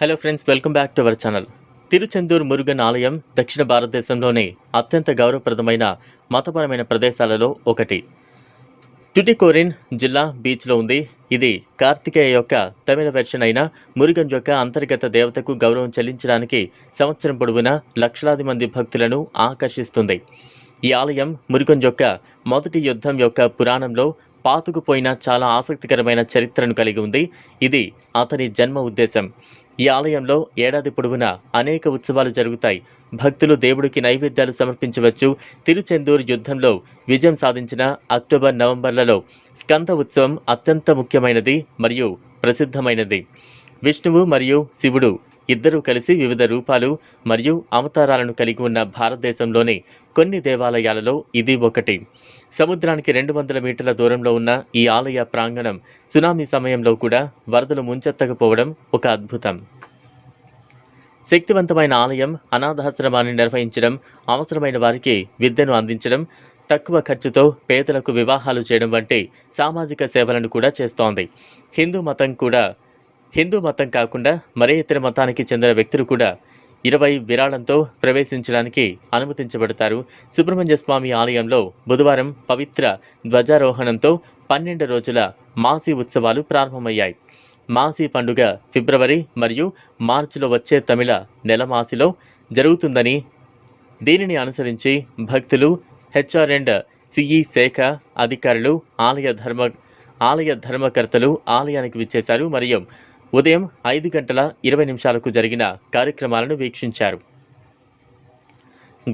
Hello friends welcome back to our channel Tiruchendur Murugan ఆలయం దక్షిణ భారతదేశంలోని అత్యంత గౌరవప్రదమైన మతపరమైన ప్రదేశాలలో ఒకటి. టుటికోరిన్ జిల్లా బీచ్లో ఉంది. ఇది కార్తికేయ యొక్క తమిళ వెర్షన్ అయిన మురుగన్ యొక్క అంతర్గత దేవతకు గౌరవం చెల్లించడానికి సంవత్సరం పొడవునా లక్షలాది మంది భక్తులను ఆకర్షిస్తుంది. ఈ ఆలయం మురుగన్ యొక్క మొదటి యుద్ధం యొక్క పురాణంలో పాతుకుపోయిన చాలా ఆసక్తికరమైన చరిత్రను కలిగి ఉంది. ఇది అతని జన్మ ఉద్దేశం. ఈ ఆలయంలో ఏడాది పొడవునా అనేక ఉత్సవాలు జరుగుతాయి. భక్తులు దేవుడికి నైవేద్యాలు సమర్పించవచ్చు. తిరుచెందూరు యుద్ధంలో విజయం సాధించిన అక్టోబర్ నవంబర్లలో స్కంద ఉత్సవం అత్యంత ముఖ్యమైనది మరియు ప్రసిద్ధమైనది. విష్ణువు మరియు శివుడు ఇద్దరూ కలిసి వివిధ రూపాలు మరియు అవతారాలను కలిగి ఉన్న భారతదేశంలోని కొన్ని దేవాలయాలలో ఇది ఒకటి. సముద్రానికి రెండు వందల మీటర్ల దూరంలో ఉన్న ఈ ఆలయ ప్రాంగణం సునామీ సమయంలో కూడా వరదలు ముంచెత్తకపోవడం ఒక అద్భుతం. శక్తివంతమైన ఆలయం అనాథాశ్రమాన్ని నిర్వహించడం అవసరమైన వారికి విద్యను అందించడం తక్కువ ఖర్చుతో పేదలకు వివాహాలు చేయడం వంటి సామాజిక సేవలను కూడా చేస్తోంది. హిందూ మతం కూడా హిందూ మతం కాకుండా మరే ఇతర మతానికి చెందిన వ్యక్తులు కూడా ఇరవై విరాళంతో ప్రవేశించడానికి అనుమతించబడతారు. సుబ్రహ్మణ్య స్వామి ఆలయంలో బుధవారం పవిత్ర ధ్వజారోహణంతో పన్నెండు రోజుల మాసి ఉత్సవాలు ప్రారంభమయ్యాయి. మాసి పండుగ ఫిబ్రవరి మరియు మార్చిలో వచ్చే తమిళ నెల మాసిలో జరుగుతుందని దీనిని అనుసరించి భక్తులు హెచ్ఆర్ అండ్ సిఈ శాఖ అధికారులు ఆలయ ధర్మ ఆలయ ధర్మకర్తలు ఆలయానికి విచ్చేశారు. మరియు ఉదయం ఐదు గంటల ఇరవై నిమిషాలకు జరిగిన కార్యక్రమాలను వీక్షించారు.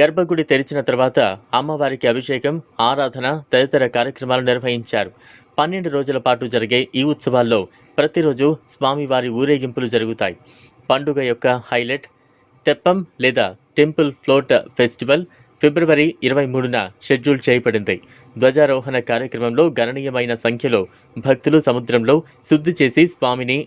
గర్భగుడి తెరిచిన తర్వాత అమ్మవారికి అభిషేకం ఆరాధన తదితర కార్యక్రమాలు నిర్వహించారు. పన్నెండు రోజుల పాటు జరిగే ఈ ఉత్సవాల్లో ప్రతిరోజు స్వామివారి ఊరేగింపులు జరుగుతాయి. పండుగ యొక్క హైలైట్ తెప్పం లేదా టెంపుల్ ఫ్లోట్ ఫెస్టివల్ ఫిబ్రవరి ఇరవై మూడున షెడ్యూల్ చేయబడింది. ధ్వజారోహణ కార్యక్రమంలో గణనీయమైన సంఖ్యలో భక్తులు సముద్రంలో శుద్ధి చేసి స్వామిని